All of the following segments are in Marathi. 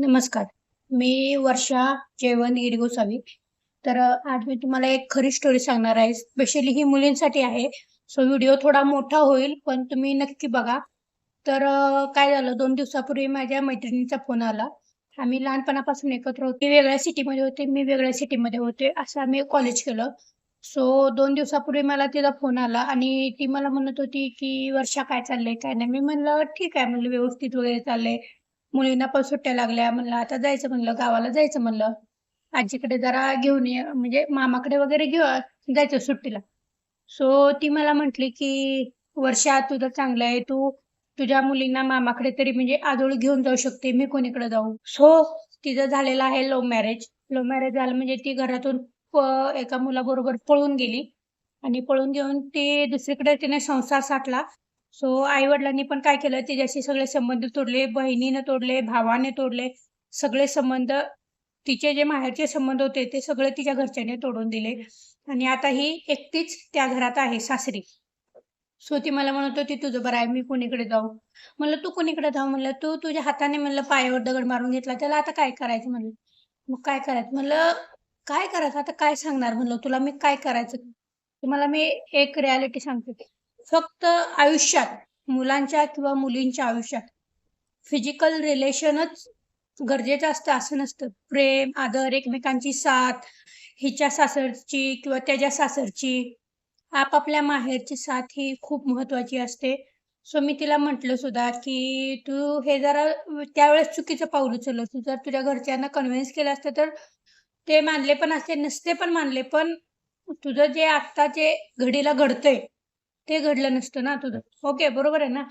नमस्कार. मी वर्षा जेवण गिरी तर आज मी तुम्हाला एक खरी स्टोरी सांगणार आहे. स्पेशली ही मुलींसाठी आहे. सो व्हिडिओ थोडा मोठा होईल, पण तुम्ही नक्की बघा. तर काय झालं दोन दिवसापूर्वी माझ्या मैत्रिणीचा फोन आला. आम्ही लहानपणापासून एकत्र होते ती वेगळ्या सिटीमध्ये होते, मी वेगळ्या सिटीमध्ये होते. असं आम्ही कॉलेज केलं. सो दोन दिवसापूर्वी मला तिला फोन आला आणि ती मला म्हणत होती, की "वर्षा काय चाललंय, काय नाही?" मी म्हणलं, "ठीक आहे," म्हणलं, "व्यवस्थित वगैरे चाललंय." मुलींना पण सुट्ट्या लागल्या. म्हणलं, "आता जायचं," म्हणलं, "गावाला जायचं," म्हणलं. "आजीकडे जरा घेऊन ये, म्हणजे मामाकडे वगैरे घेऊ जायचं सुट्टीला." सो ती मला म्हटली, की "वर्षा तुझं चांगलं आहे. तू तुझ्या मुलींना मामाकडे तरी म्हणजे आजोळ घेऊन जाऊ शकते. मी कोणीकडे जाऊ?" सो तिचं झालेलं आहे लव्ह मॅरेज. लव्ह मॅरेज झालं म्हणजे ती घरातून एका मुलाबरोबर पळून गेली आणि पळून घेऊन ती दुसरीकडे तिने संसार साठला सो आई-वडिलांनी पण काय केलं, तिच्याशी सगळे संबंध तोडले, बहिणीनं तोडले, भावाने तोडले. सगळे संबंध तिचे जे माहेरचे संबंध होते, ते सगळे तिच्या घरच्यांनी तोडून दिले आणि आता ही एकटीच त्या घरात आहे सासरी. सो ती मला म्हणत होती, "तुझं बरं आहे, मी कुणीकडे जाऊ?" म्हणलं, "तू कुणीकडे जाऊ?" म्हणलं, "तू तुझ्या हाताने म्हणलं पायावर दगड मारून घेतला, त्याला आता काय करायचं?" म्हणलं. "मग काय करायचं?" म्हणलं, "काय करायचं? आता काय सांगणार?" म्हणलं, "तुला मी काय करायचं?" तुम्हाला मी एक रियालिटी सांगते. फक्त आयुष्यात, मुलांच्या किंवा मुलींच्या आयुष्यात फिजिकल रिलेशनच गरजेचं असतं असं नसतं. प्रेम, आदर, एकमेकांची साथ, हिच्या सासरची किंवा त्याच्या सासरची, आपापल्या माहेरची साथ ही खूप महत्वाची असते. सो मी तिला म्हटलं सुद्धा, की "तू हे जरा त्यावेळेस चुकीचं पाऊल उचललं. तू जर तुझ्या घरच्यांना कन्व्हिन्स केलं असतं तर ते मानले पण असते, नसते पण मानले. पण तुझं जे आत्ता जे घडीला घडतंय, ते घडलं नसतं ना तुझं. ओके, बरोबर आहे ना?"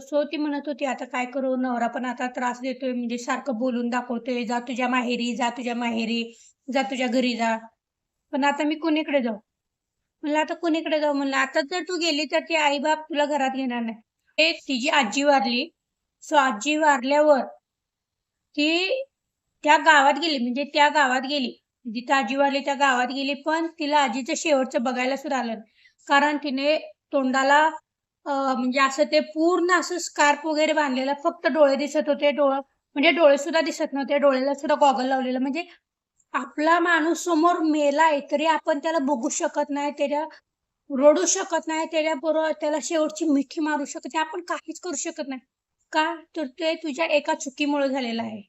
सो ती म्हणत होती, "आता काय करू? नवरा पण आता त्रास देतोय, म्हणजे सारखं बोलून दाखवतोय, जा तुझ्या माहेरी, जा तुझ्या माहेरी, जा तुझ्या घरी जा. पण आता मी कुणीकडे जाऊ?" म्हणलं, "आता कुणीकडे जाऊ?" म्हणलं, "आता जर तू गेली तर ती आई-बाप तुला घरात घेणार नाही." ते तिची आजी वारली. सो आजी वारल्यावर ती त्या गावात गेली, म्हणजे त्या गावात गेली. जिथं आजी वारली त्या गावात गेली, पण तिला आजीचं शेवटचं बघायला सुद्धा आलं नाही. कारण तिने तोंडाला म्हणजे असं ते पूर्ण असं स्कार्फ वगैरे बांधलेलं, फक्त डोळे दिसत होते. डोळं म्हणजे डोळे सुद्धा दिसत नव्हते. डोळ्याला सुद्धा गॉगल लावलेलं. म्हणजे आपला माणूस समोर मेलाय, तरी आपण त्याला बघू शकत नाही, त्याच्या रडू शकत नाही, त्याच्याबरोबर त्याला शेवटची मिठी मारू शकत नाही. आपण काहीच करू शकत नाही. का? तर ते तुझ्या एका चुकीमुळे झालेलं आहे.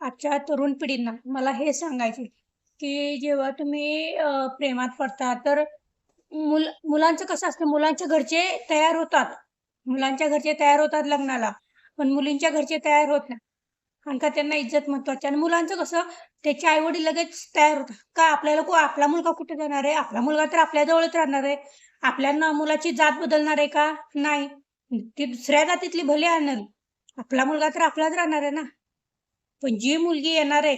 आजच्या तरुण पिढींना मला हे सांगायचे की जेव्हा तुम्ही प्रेमात पडता तर मुल मुलांचं कसं असतं, मुलांच्या घरचे तयार होतात. मुलांच्या घरचे तयार होतात लग्नाला, पण मुलींच्या घरचे तयार होत नाही. कारण का त्यांना इज्जत महत्वाची आणि मुलांचं कसं त्याचे आई-वडील लगेच तयार होतात. का आपल्याला को आपला मुलगा कुठे जाणार आहे? आपला मुलगा तर आपल्या जवळच राहणार आहे. आपल्या मुलाची जात बदलणार आहे का? नाही. ती दुसऱ्या जातीतली भले आणणार आपला मुलगा तर आपलाच राहणार आहे ना. पण जी मुलगी येणार आहे,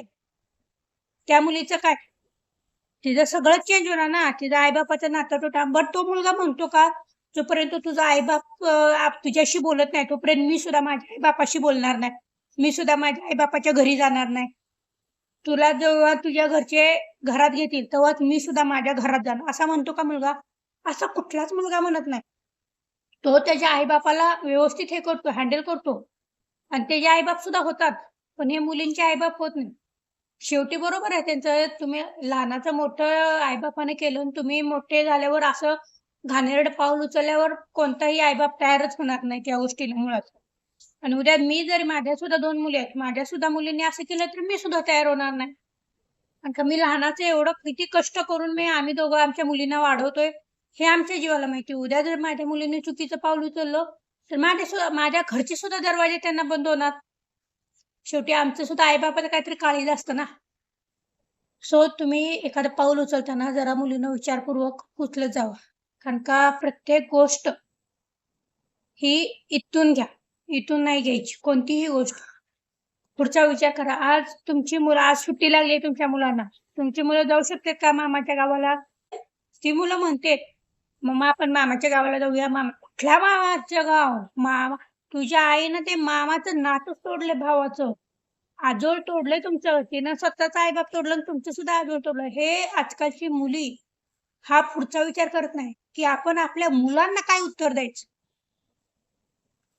त्या मुलीचं काय? तिचं सगळंच चेंज होणार ना. तिचा आई-बापाचं तुटा बट तो मुलगा म्हणतो का, जोपर्यंत तुझा आई-बाप तुझ्याशी बोलत नाही, तोपर्यंत मी सुद्धा माझ्या आई-बापाशी बोलणार नाही. मी सुद्धा माझ्या आई-बापाच्या घरी जाणार नाही. तुला जेव्हा तुझ्या घरचे घरात घेतील, तेव्हाच मी सुद्धा माझ्या घरात जाणार. असा म्हणतो का मुलगा? असा कुठलाच मुलगा म्हणत नाही. तो त्याच्या आई-बापाला व्यवस्थित हे करतो, हँडल करतो आणि त्याचे आई-बाप सुद्धा होतात. पण हे मुलींचे आई-बाप होत नाही. शेवटी बरोबर आहे त्यांचं, तुम्ही लहानाचं मोठं आई-बापाने केलं आणि तुम्ही मोठे झाल्यावर असं घाणेरड पाऊल उचलल्यावर कोणताही आईबाप तयारच होणार नाही त्या गोष्टीला मुळात. आणि उद्या मी जर माझ्या सुद्धा दोन मुली आहेत. माझ्या सुद्धा मुलींनी असं केलं तर मी सुद्धा तयार होणार नाही. आणि का मी लहानाचं एवढं किती कष्ट करून मी आम्ही दोघं आमच्या मुलींना वाढवतोय, हे आमच्या जीवाला माहिती. उद्या जर माझ्या मुलीने चुकीचं पाऊल उचललं, तर माझ्या सुद्धा माझ्या घरचे सुद्धा दरवाजे त्यांना बंद होणार. शेवटी आमचं सुद्धा आईबापाचं काहीतरी काळीज असतं ना. सो तुम्ही एखादं पाऊल उचलताना जरा मुलीनं विचारपूर्वक उचलत जावं. कारण का प्रत्येक गोष्ट ही इथून घ्या, इथून नाही घ्यायची कोणतीही गोष्ट. पुढचा विचार करा. आज तुमची मुलं आज सुट्टी लागली तुमच्या मुलांना. तुमची मुलं जाऊ शकतात का मामाच्या गावाला? ती मुलं म्हणते, "मम्मा आपण मामाच्या गावाला जाऊया." मामा कुठल्या मामाचं गाव? मामा तुझ्या आईनं ते मामाचं नातच तोडले भावाचं. आजोळ तोडलंय तुमचं. तिनं स्वतःचा आई-बाप तोडलं आणि तुमचं सुद्धा आजोळ तोडलं. हे आजकालची मुली हा पुढचा विचार करत नाही, की आपण आपल्या मुलांना काय उत्तर द्यायचं.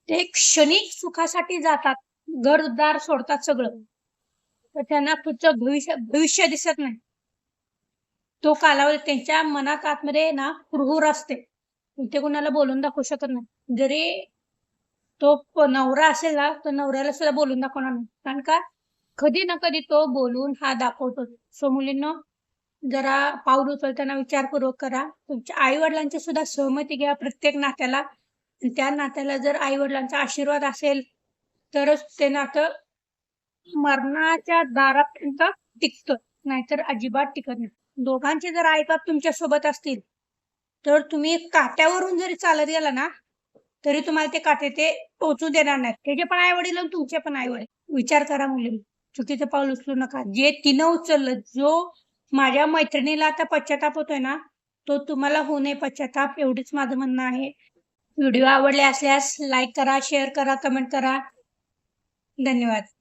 ते क्षणिक सुखासाठी जातात. घरदार सोडतात सगळं तर त्यांना पुढचं भविष्य भविष्य दिसत नाही तो कालावधी त्यांच्या मनात आतमध्ये ना कुरहूर असते ते कोणाला बोलून दाखवू शकत नाही जरी तो नवरा असेल ना तर नवऱ्याला सुद्धा बोलून दाखवणार नाही. कारण का? कधी ना कधी तो बोलून हा दाखवतो. सो मुलींना जरा पाऊल उचलताना विचारपूर्वक करा. तुमच्या आई वडिलांची सुद्धा सहमती घ्या प्रत्येक नात्याला. त्या नात्याला जर आई वडिलांचा आशीर्वाद असेल तरच ते नातं मरणाच्या दारापर्यंत टिकत. नाहीतर अजिबात टिकत नाही. दोघांचे जर आईबाप तुमच्यासोबत असतील तर तुम्ही काट्यावरून जरी चालत गेला ना तरी तुम्हाला ते काटे ते पोचू देणार नाही त्याचे पण आई वडील तुमचे पण आई वडील विचार करा मुली चुकीचं पाऊल उचलू नका. जे तिनं उचललं जो माझ्या मैत्रिणीला आता पश्चाताप होतोय ना तो तुम्हाला होऊ नये पश्चाताप. एवढीच माझं म्हणणं आहे. व्हिडिओ आवडले असल्यास लाईक करा शेअर करा कमेंट करा. धन्यवाद.